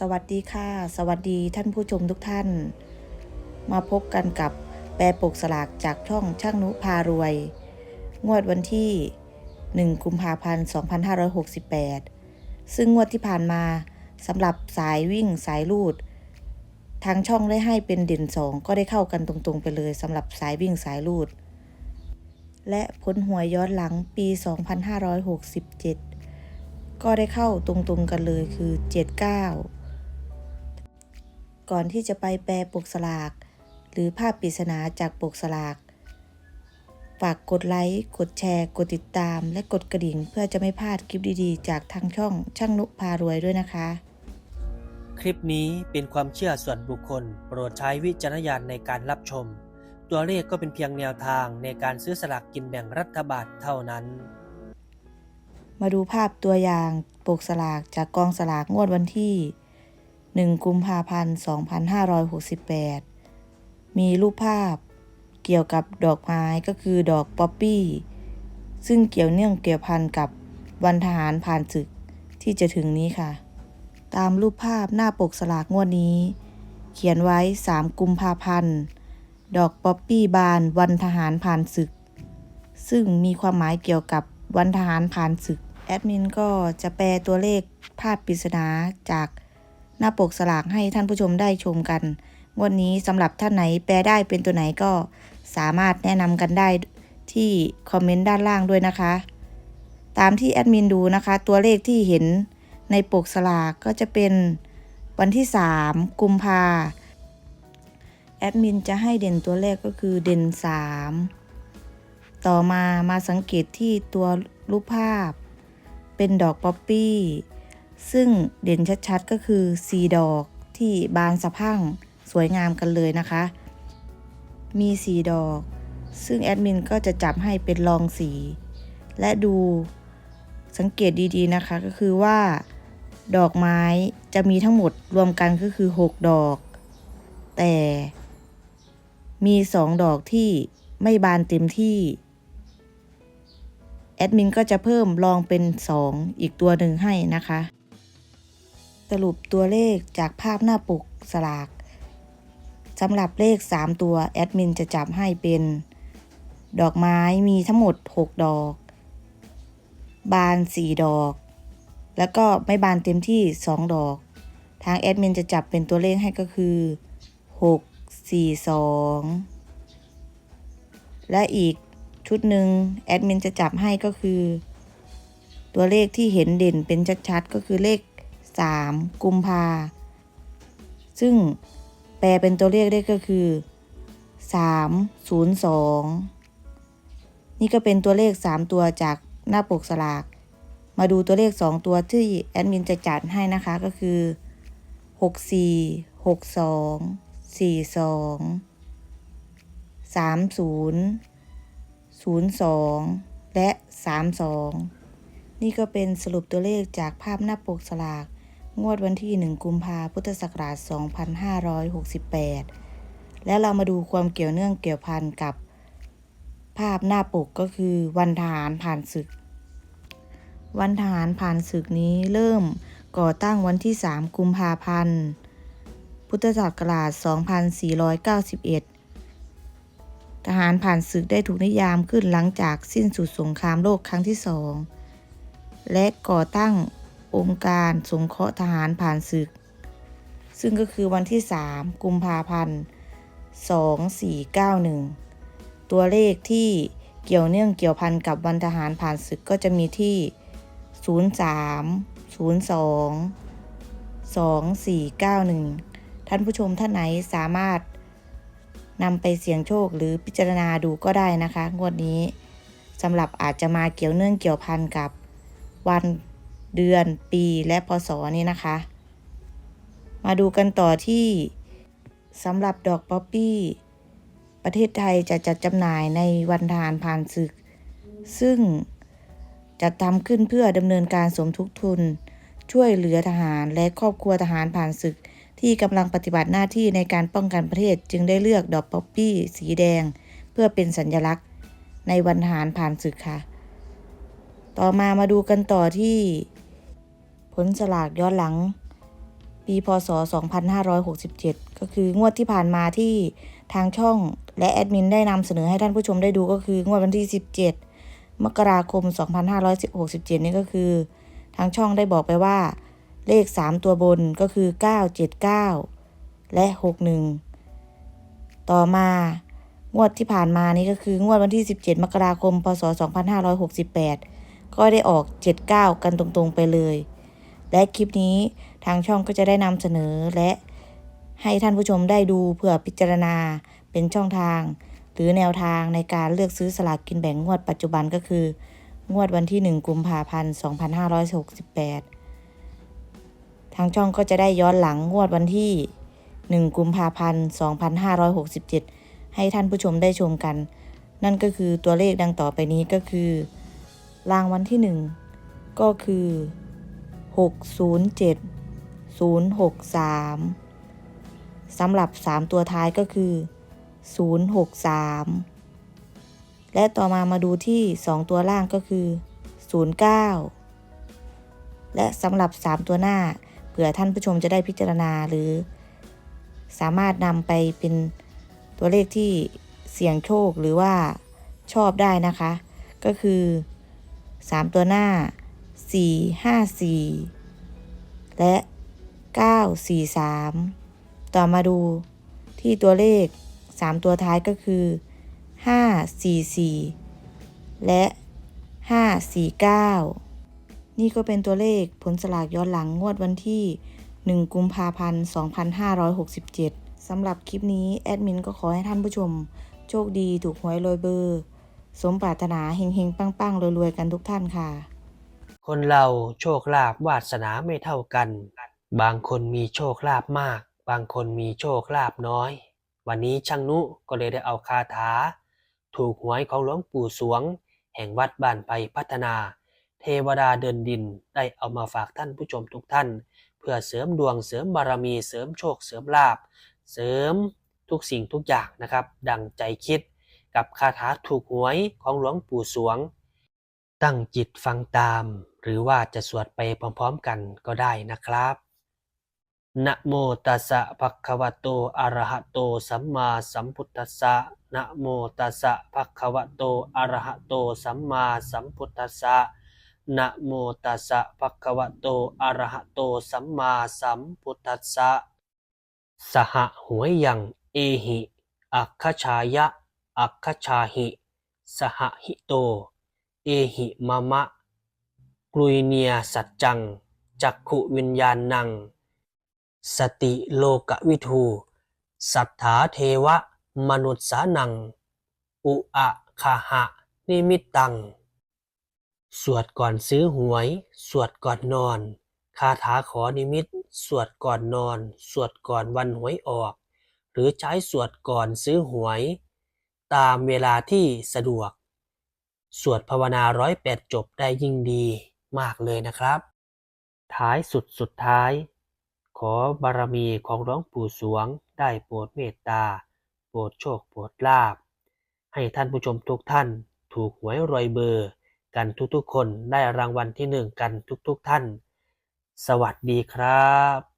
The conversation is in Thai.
สวัสดีค่ะ สวัสดีท่านผู้ชมทุกท่าน มาพบกันกับแปรปกสลากจากช่องช่างนุพารวย งวดวันที่ 1 กุมภาพันธ์ 2568 ซึ่งงวดที่ผ่านมาสำหรับสายวิ่งสายลูด ทางช่องได้ให้เป็นเด่นสองก็ได้เข้ากันตรงๆไปเลยสำหรับสายวิ่งสายลูด และผลหวยย้อนหลังปี 2567ก็ได้เข้าตรงๆกันเลยคือ 79 ก่อนที่จะไปแปลปกสลาก หรือภาพปริศนาจากปกสลาก ฝากกดไลค์ กดแชร์ กดติดตาม และกดกระดิ่งเพื่อจะไม่พลาดคลิปดีๆ จากทางช่องช่างนุพารวยด้วยนะคะ คลิปนี้เป็นความเชื่อส่วนบุคคล โปรดใช้วิจารณญาณในการรับชม ตัวเลขก็เป็นเพียงแนวทางในการซื้อสลากกินแบ่งรัฐบาลเท่านั้น มาดูภาพตัวอย่างปกสลากจากกองสลากงวดวันที่ 1 กุมภาพันธ์ 2568 มีรูปภาพเกี่ยวกับดอกไม้ก็คือดอกป๊อปปี้ ซึ่งเกี่ยวเนื่องเกี่ยวพันกับวันทหารผ่านศึกที่จะถึงนี้ค่ะ ตามรูปภาพหน้าปกสลากงวดนี้ เขียนไว้ 3 กุมภาพันธ์ ดอกป๊อปปี้บานวันทหารผ่านศึก ซึ่งมีความหมายเกี่ยวกับวันทหารผ่านศึก แอดมินก็จะแปลตัวเลขภาพปริศนาจาก หน้าปกสลากให้ท่านผู้ชมได้ชมกัน งวันนี้สำหรับท่านไหนแปลได้เป็นตัวไหนก็สามารถแนะนำกันได้ที่คอมเมนต์ด้านล่างด้วยนะคะ ตามที่แอดมินดูนะคะ ตัวเลขที่เห็นในปกสลากก็จะเป็นวันที่ 3 กุมภาแอดมินจะให้เด่นตัวเลขก็คือเด่น 3 ต่อมามาสังเกตที่ตัวรูปภาพ เป็นดอกป๊อปปี้ ซึ่งเด่นชัดๆก็คือสีดอกที่บานสะพั่งสวยงามกันเลยนะคะ มีสีดอก ซึ่งแอดมินก็จะจับให้เป็นรองสี และดูสังเกตดีๆนะคะก็คือว่า ดอกไม้จะมีทั้งหมดรวมกันก็คือ 6 ดอก แต่มี2ดอกที่ไม่บานเต็มที่ แอดมินก็จะเพิ่มลองเป็น 2 อีกตัวหนึ่งให้นะคะ สรุปตัวเลขจากภาพหน้าปกสลากสำหรับเลข 3 ตัว แอดมินจะจับให้เป็น ดอกไม้มีทั้งหมด 6 ดอก บาน 4 ดอก แล้วก็ไม่บานเต็มที่ 2 ดอก ทางแอดมินจะจับเป็นตัวเลขให้ก็คือ 6 4 2 และอีกชุดหนึ่งแอดมินจะจับให้ก็คือ ตัวเลขที่เห็นเด่นเป็นชัดๆ ก็คือเลข 3 กุมภา ซึ่งแปลเป็นตัวเลขได้ก็คือ 302 นี่ก็เป็นตัวเลข 3 ตัวจากหน้าปกสลาก มาดูตัวเลข 2 ตัวที่แอดมินจะจัดให้นะคะก็คือ 64 62 42 30 02 และ 32 นี่ก็เป็นสรุปตัวเลขจากภาพหน้าปกสลาก งวดวันที่ 1 กุมภาพุทธศักราช 2568 แล้วเรามาดูความเกี่ยวเนื่องเกี่ยวพันกับ ภาพหน้าปกก็คือวันทหารผ่านศึก วันทหารผ่านศึกนี้เริ่มก่อตั้งวันที่ 3 กุมภาพันธ์ พุทธศักราช 2491 ทหารผ่านศึกได้ถูกนิยามขึ้นหลังจากสิ้นสุดสงครามโลกครั้งที่สองและก่อตั้ง องค์การสงเคราะห์ทหารผ่านศึก ซึ่งก็คือวันที่ 3 กุมภาพันธ์ 2491 ตัวเลขที่เกี่ยวเนื่องเกี่ยวพันกับวันทหารผ่านศึกก็จะมีที่ 03 02 2491 ท่านผู้ชมท่านไหนสามารถนำไปเสี่ยงโชคหรือพิจารณาดูก็ได้นะคะ งวดนี้สำหรับอาจจะมาเกี่ยวเนื่องเกี่ยวพันกับวัน เดือนปีและพศนี้นะคะ มาดูกันต่อที่สำหรับดอกป๊อปปี้ประเทศไทยจะจัดจำหน่ายในวันทหารผ่านศึก ซึ่งจะทำขึ้นเพื่อดำเนินการสมทบทุน ช่วยเหลือทหารและครอบครัวทหารผ่านศึก ที่กำลังปฏิบัติหน้าที่ในการป้องกันประเทศจึงได้เลือกดอกป๊อปปี้สีแดง เพื่อเป็นสัญลักษณ์ในวันทหารผ่านศึกค่ะ ต่อมามาดูกันต่อที่ ผลสลากย้อนหลัง ปีพศ 2567 ก็คืองวดที่ผ่านมาที่ทางช่องและแอดมินได้นำเสนอให้ท่านผู้ชมได้ดูก็คืองวดวันที่ 17 มกราคม 2567 นี่ก็คือ ทางช่องได้บอกไปว่า เลข 3 ตัวบนก็คือ 979 และ 61 ต่อมางวดที่ผ่านมานี่ก็คืองวดวันที่ 17 มกราคม พศ 2568 ก็ได้ออก 79 กันตรงๆไปเลย และคลิปนี้ทางช่องก็จะได้นำเสนอและให้ท่านผู้ชมได้ดูเพื่อพิจารณาเป็นช่องทาง หรือแนวทางในการเลือกซื้อสลากกินแบ่งงวดปัจจุบันก็คือ งวดวันที่ 1 กุมภาพันธ์ 2568 ทางช่องก็จะได้ย้อนหลังงวดวันที่ 1 กุมภาพันธ์ 2567 ให้ท่านผู้ชมได้ชมกัน นั่นก็คือตัวเลขดังต่อไปนี้ก็คือ รางวัลที่ 1 ก็คือ 607 063 สำหรับ 3 ตัวท้ายก็คือ 063 และต่อมามาดูที่ 2 ตัวล่างก็คือ 09 และสำหรับ 3 ตัวหน้า เผื่อท่านผู้ชมจะได้พิจารณาหรือ สามารถนำไปเป็นตัวเลขที่เสี่ยงโชคหรือว่าชอบได้นะคะ ก็คือ 3 ตัวหน้า 4 5 4 และ 943 ต่อมาดูที่ตัวเลข 3 ตัวท้ายก็คือ 544 และ 549 นี่ก็เป็นตัวเลขผลสลากย้อนหลังงวดวันที่ 1 กุมภาพันธ์ 2567 สำหรับคลิปนี้ แอดมินก็ขอให้ท่านผู้ชม โชคดีถูกหวยโรยเบอร์ สมปรารถนาเฮงๆ ปังๆรวยๆ กันทุกท่านค่ะ คนเราโชคลาภวาสนาไม่เท่ากัน บางคนมีโชคลาภมาก บางคนมีโชคลาภน้อย วันนี้ช่างนุก็เลยได้เอาคาถา ถูกหวยของหลวงปู่สวง แห่งวัดบ้านไปพัฒนา เทวดาเดินดินได้เอามาฝากท่านผู้ชมทุกท่าน เพื่อเสริมดวงเสริมบารมีเสริมโชคเสริมลาภเสริมทุกสิ่งทุกอย่างนะครับ ดังใจคิดกับคาถาถูกหวยของหลวงปู่สวง ตั้งจิตฟังตาม หรือว่าจะสวดไปพร้อมๆกันก็ได้นะครับนะโมตัสสะภะคะวะโต อะระหะโต สัมมาสัมพุทธัสสะนะโมตัสสะภะคะวะโต อะระหะโต สัมมาสัมพุทธัสสะนะโมตัสสะภะคะวะโต อะระหะโต สัมมาสัมพุทธัสสะ สหหวยยัง เอหิ อัคคชายะ อัคคชาหิ สหหิโต เอหิมะมะ กลุยเนียสัจจัง จักขุวิญญาณนัง สติโลกวิทู สัทธาเทวะ มนุษย์สานัง อุอะคาหะ นิมิตตัง สวดก่อนซื้อหวย สวดก่อนนอน คาถาขอนิมิต สวดก่อนนอน สวดก่อนวันหวยออก หรือใช้สวดก่อนซื้อหวย ตามเวลาที่สะดวก สวดภาวนาร้อยแปดจบได้ยิ่งดี มากเลยนะครับ ท้ายสุดสุดท้าย ขอบารมีของหลวงปู่สวงได้โปรดเมตตา โปรดโชคโปรดลาภให้ท่านผู้ชมทุกท่านถูกหวยรวยเบอร์ กันทุกๆคนได้รางวัลที่หนึ่งกันทุกๆท่าน สวัสดีครับ